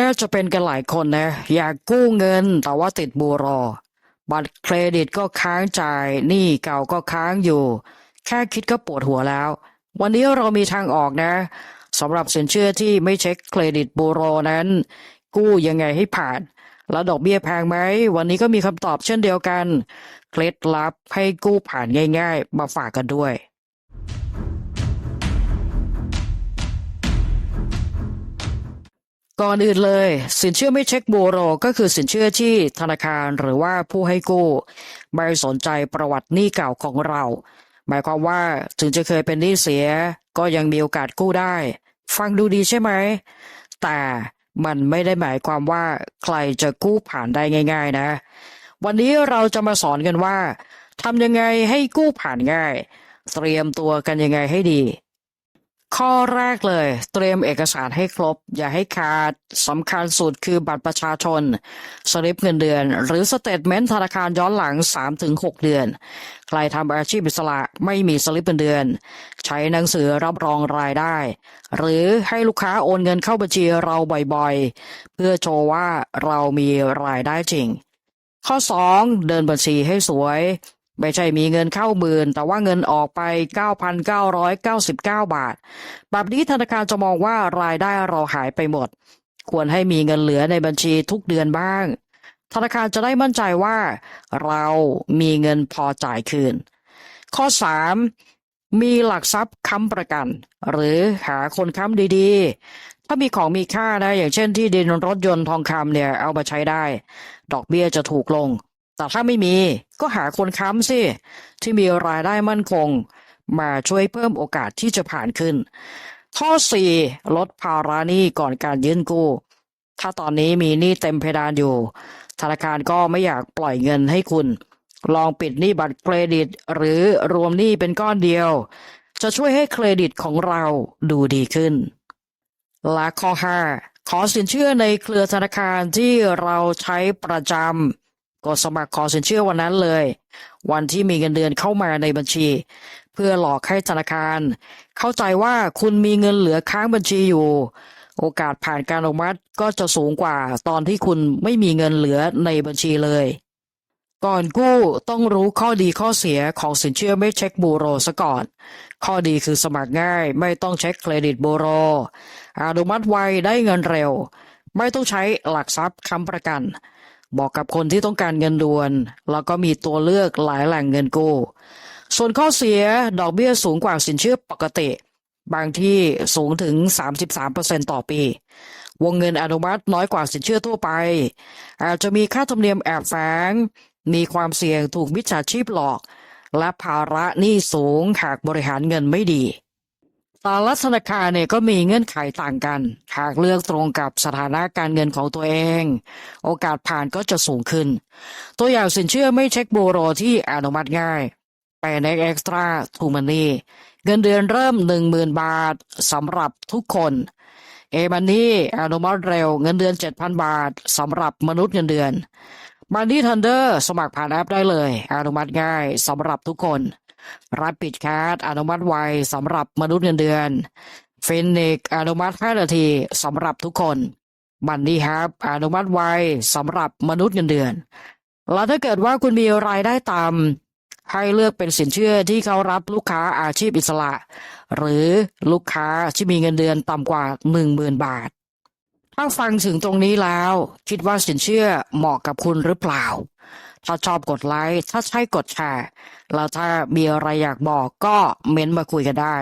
น่าจะเป็นกันหลายคนนะ อยากกู้เงินแต่ว่าติดบูโรบัตรเครดิตก็ค้างจ่ายหนี้เก่าก็ค้างอยู่ แค่คิดก็ปวดหัวแล้ว วันนี้เรามีทางออกนะสำหรับสินเชื่อที่ไม่เช็คเครดิตบูโรนั้น กู้ยังไงให้ผ่าน แล้วดอกเบี้ยแพงไหม วันนี้ก็มีคำตอบเช่นเดียวกัน เคล็ดลับให้กู้ผ่านง่าย ๆ มาฝากกันด้วย ก่อนอื่นเลย สินเชื่อไม่เช็คบูโรก็คือสินเชื่อที่ธนาคารหรือว่าผู้ให้กู้ไม่สนใจประวัติหนี้เก่าของเรา หมายความว่าถึงจะเคยเป็นหนี้เสีย ก็ยังมีโอกาสกู้ได้ ฟังดูดีใช่ไหม แต่มันไม่ได้หมายความว่าใครจะกู้ผ่านได้ง่าย ๆ นะ วันนี้เราจะมาสอนกันว่าทำยังไงให้กู้ผ่านง่าย เตรียมตัวกันยังไงให้ดี ข้อแรกเลย เตรียมเอกสารให้ครบ อย่าให้ขาดสำคัญสุดคือบัตรประชาชน สลิปเงินเดือน หรือสเตทเมนต์ธนาคารย้อนหลัง 3-6 เดือน ใครทำอาชีพอิสระไม่มีสลิปเงินเดือน ใช้หนังสือรับรองรายได้ หรือให้ลูกค้าโอนเงินเข้าบัญชีเราบ่อยๆ เพื่อโชว์ว่าเรามีรายได้จริง ข้อ 2 เดินบัญชีให้สวย ไม่ใช่มีเงินเข้าหมื่นแต่ว่าเงินออกไป 9,999 บาท แบบนี้ธนาคารจะมองว่ารายได้เราหายไปหมด ควรให้มีเงินเหลือในบัญชีทุกเดือนบ้าง ธนาคารจะได้มั่นใจว่า เรามีเงินพอจ่ายคืน ข้อ 3 มีหลักทรัพย์ค้ำประกัน หรือหาคนค้ำดีๆ ถ้ามีของมีค่านะอย่างเช่นที่ดินรถยนต์ทองคำเนี่ยเอามาใช้ได้ ดอกเบี้ยจะถูกลง แต่ถ้าไม่มีก็หาคนค้ำสิที่มีรายได้มั่นคง มาช่วยเพิ่มโอกาสที่จะผ่านขึ้น ข้อ 4 ลดภาระหนี้ก่อนการยื่นกู้ ถ้าตอนนี้มีหนี้เต็มเพดานอยู่ ธนาคารก็ไม่อยากปล่อยเงินให้คุณ ลองปิดหนี้บัตรเครดิต หรือรวมหนี้เป็นก้อนเดียว จะช่วยให้เครดิตของเราดูดีขึ้น และข้อ 5 ขอสินเชื่อในเครือธนาคารที่เราใช้ประจำ ก็สมัครขอสินเชื่อวันนั้นเลย วันที่มีเงินเดือนเข้ามาในบัญชี เพื่อหลอกให้ธนาคาร เข้าใจว่าคุณมีเงินเหลือค้างบัญชีอยู่ โอกาสผ่านการอนุมัติก็จะสูงกว่าตอนที่คุณไม่มีเงินเหลือในบัญชีเลย ก่อนกู้ต้องรู้ข้อดีข้อเสียของสินเชื่อไม่เช็คบูโรซะก่อน ข้อดีคือสมัครง่ายไม่ต้องเช็คเครดิตบูโรอนุมัติไวได้เงินเร็ว ไม่ต้องใช้หลักทรัพย์ค้ำประกัน บอกกับคนที่ต้องการเงินด่วน แล้วก็มีตัวเลือกหลายแหล่งเงินกู้ ส่วนข้อเสียดอกเบี้ยสูงกว่าสินเชื่อปกติ บางที่สูงถึง 33%ต่อปี วงเงินอนุมัติน้อยกว่าสินเชื่อทั่วไป อาจจะมีค่าธรรมเนียมแอบแฝง มีความเสี่ยงถูกมิจฉาชีพหลอก และภาระหนี้สูงหากบริหารเงินไม่ดี แต่ละธนาคารเนี่ยก็มีเงื่อนไขต่างกัน หากเลือกตรงกับสถานะการเงินของตัวเอง โอกาสผ่านก็จะสูงขึ้น ตัวอย่างสินเชื่อไม่เช็คโบโรที่อนุมัติง่ายไปในเอ็กซ์ตร้าทูมันนี่เงินเดือนเริ่ม 10,000 บาทสำหรับทุกคนเอมันนี่อนุมัติเร็วเงินเดือน 7,000 บาทสำหรับมนุษย์เงินเดือนมันนี่ทันเดอร์สมัครผ่านแอปได้เลย อนุมัติง่ายสำหรับทุกคน รับปิดแคสอนุมัติไวสำหรับมนุษย์เงินเดือนฟินิกอนุมัติ 5 นาทีสำหรับทุกคนมันนี่ฮับอนุมัติไวสำหรับมนุษย์เงินเดือน แล้วถ้าเกิดว่าคุณมีรายได้ต่ำให้เลือกเป็นสินเชื่อที่เขารับลูกค้าอาชีพอิสระ หรือลูกค้าที่มีเงินเดือนต่ำกว่า 10,000 บาท ถ้าฟังถึงตรงนี้แล้ว คิดว่าสินเชื่อเหมาะกับคุณหรือเปล่า ถ้าชอบกดไลค์ ถ้าใช่กดแชร์ แล้วถ้ามีอะไรอยากบอกก็เม้นต์มาคุยกันได้